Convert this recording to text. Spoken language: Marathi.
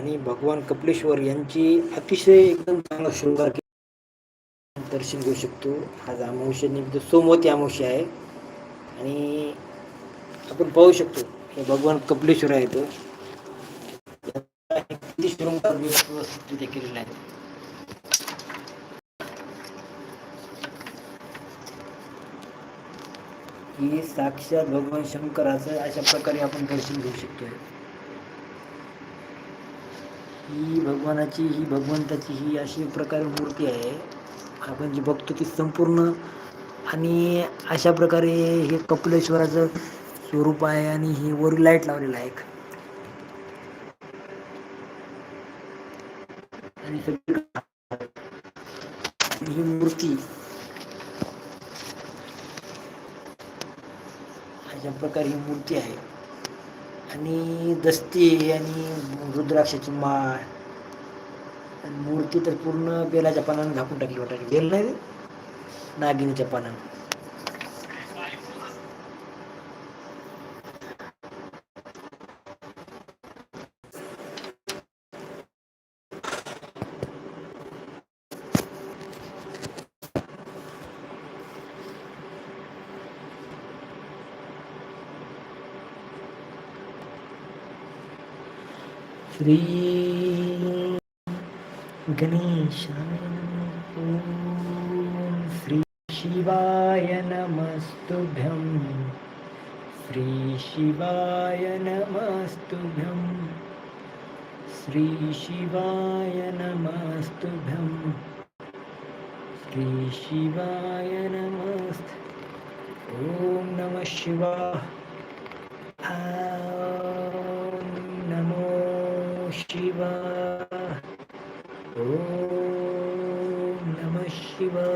आणि भगवान कपिलेश्वर यांची अतिशय एकदम चांगला शृंगार दर्शन घेऊ शकतो. आज अमावस्या निमित्त सोमवती अमावश्य आहे. आणि आपण पाहू शकतो हे भगवान कपिलेश्वर आहे किती शृंगार व्यवस्थित केलेला आहे. ही साक्षात भगवान शंकराचं अशा प्रकारे आपण दर्शन घेऊ शकतोय. ही भगवानाची ही भगवंताची ही अशी प्रकारे मूर्ती आहे. आपण जी बघतो ती संपूर्ण आणि अशा प्रकारे हे कपिलेश्वराचं स्वरूप आहे आणि ही वर लाइट लावलेला आहे. आणि ही मूर्ती अशा प्रकारे ही मूर्ती आहे. आणि दस्ती आणि रुद्राक्षाची माळ. आणि मूर्ती तर पूर्ण बेलाच्या पानानं झाकून टाकली वाटायची बेल नाही नागिनीच्या पानानं. श्री गणेशाय. ॐ श्री शिवाय नमस्तुभ्यं। श्री शिवाय नमस्तुभ्यं। श्री शिवाय नमस्तुभ्यं श्री शिवाय नमस्त। ॐ नमः शिवाय शिवा। ओम नम शिवा।